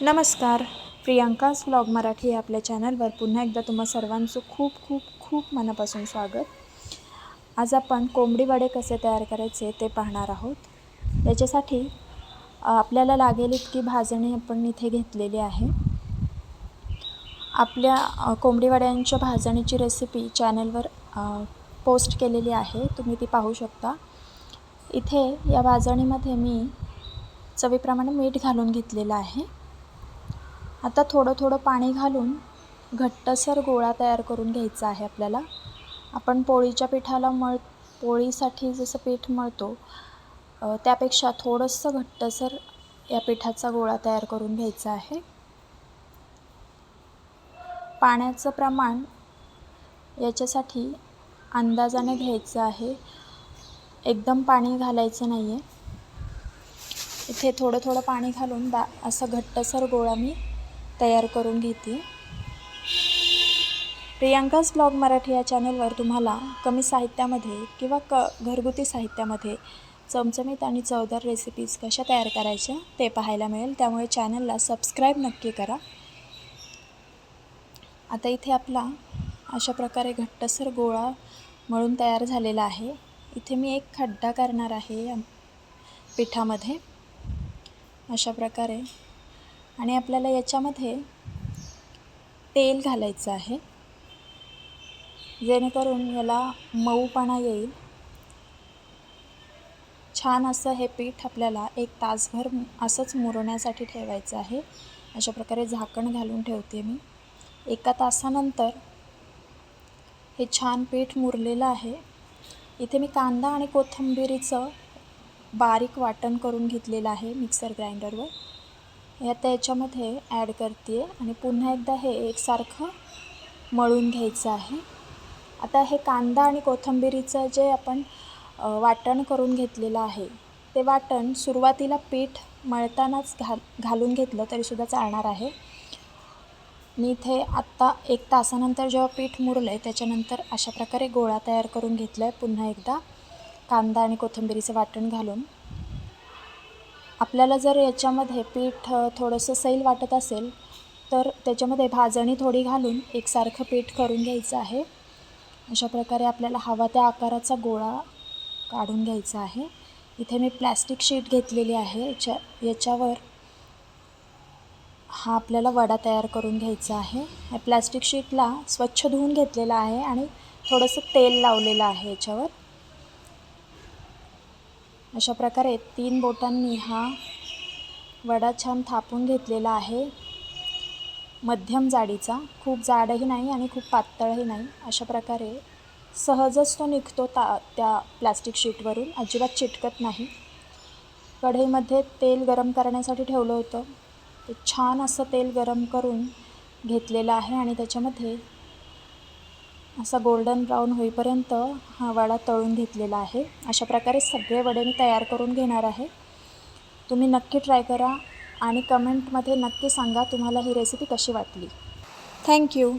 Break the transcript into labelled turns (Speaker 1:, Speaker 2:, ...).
Speaker 1: नमस्कार. प्रियांकाज ब्लॉग मराठी या आपल्या चॅनलवर पुन्हा एकदा तुम्हा सर्वांचं खूप खूप खूप मनापासून स्वागत. आज आपण कोंबडी वडे कसे तयार करायचे ते पाहणार आहोत. याच्यासाठी आपल्याला लागेल इतकी भाजणी आपण इथे घेतलेली आहे. आपल्या कोंबडी वड्यांच्या भाजणीची रेसिपी चॅनलवर पोस्ट केलेली आहे. तुम्ही ती पाहू शकता. इथे या भाजणीमध्ये मी चवीप्रमाणे मीठ घालून घेतलेलं आहे. आता थोडं थोडं पाणी घालून घट्टसर गोळा तयार करून घ्यायचा आहे आपल्याला. आपण पोळीच्या पिठाला मळ पोळीसाठी जसं पीठ मळतो त्यापेक्षा थोडंसं घट्टसर या पिठाचा गोळा तयार करून घ्यायचा आहे. पाण्याचं प्रमाण याच्यासाठी अंदाजाने घ्यायचं आहे. एकदम पाणी घालायचं नाही आहे इथे थोडं थोडं पाणी घालून बा असं घट्टसर गोळा मी तयार करून घेते. प्रियांकाज ब्लॉग मराठी या चॅनलवर तुम्हाला कमी साहित्यामध्ये किंवा क घरगुती साहित्यामध्ये चमचमीत आणि चवदार रेसिपीज कशा तयार करायच्या ते पाहायला मिळेल. त्यामुळे चॅनलला सबस्क्राईब नक्की करा. आता इथे आपला अशा प्रकारे घट्टसर गोळा मळून तयार झालेला आहे. इथे मी एक खड्डा करणार आहे या पिठामध्ये. अशा प्रकारे आणि आपल्याला याच्यामध्ये तेल घालायचं आहे. जेणेकरून याला मऊपणा येईल. छान असं हे पीठ आपल्याला एक तासभर असंच मुरण्यासाठी ठेवायचं आहे. अशा प्रकारे झाकण घालून ठेवते मी. एका तासानंतर हे छान पीठ मुरलेलं आहे. इथे मी कांदा आणि कोथिंबिरीचं बारीक वाटण करून घेतलेलं आहे मिक्सर ग्राइंडरवर. हे आता याच्यामध्ये ॲड करते आहे आणि पुन्हा एकदा हे एकसारखं मळून घ्यायचं आहे. आता हे कांदा आणि कोथिंबिरीचं जे आपण वाटण करून घेतलेलं आहे ते वाटण सुरुवातीला पीठ मळतानाच घाल घालून घेतलं तरीसुद्धा चालणार आहे. मी इथे आत्ता एक तासानंतर जेव्हा पीठ मुरलं आहे त्याच्यानंतर अशा प्रकारे गोळा तयार करून घेतला आहे पुन्हा एकदा. कांदा आणि कोथिंबीरीचं वाटण घालून. आपल्याला जर याच्यामध्ये पीठ थोडंसं सैल वाटत असेल तर त्याच्यामध्ये भाजणी थोडी घालून एकसारखं पीठ करून घ्यायचं आहे. अशा प्रकारे आपल्याला हवा त्या आकाराचा गोळा काढून घ्यायचा आहे. इथे मी प्लॅस्टिक शीट घेतलेली आहे. याच्या याच्यावर हा आपल्याला वडा तयार करून घ्यायचा आहे. प्लॅस्टिक शीटला स्वच्छ धुवून घेतलेला आहे आणि थोडंसं तेल लावलेलं आहे याच्यावर. अशा प्रकारे तीन बोटांनी हा वडा छान थापून घेतलेला आहे. मध्यम जाडीचा. खूप जाडही नाही आणि खूप पातळही नाही. अशा प्रकारे सहजच तो निघतो ता त्या प्लॅस्टिक शीटवरून. अजिबात चिटकत नाही. कढईमध्ये तेल गरम करण्यासाठी ठेवलं होतं. ते छान असं तेल गरम करून घेतलेलं आहे आणि त्याच्यामध्ये असा गोल्डन ब्राऊन होईपर्यंत हा वडा तळून घेतलेला आहे. अशा प्रकारे सगळे वडे मी तयार करून घेणार आहे. तुम्ही नक्की ट्राय करा आणि कमेंटमध्ये नक्की सांगा तुम्हाला ही रेसिपी कशी वाटली. थँक्यू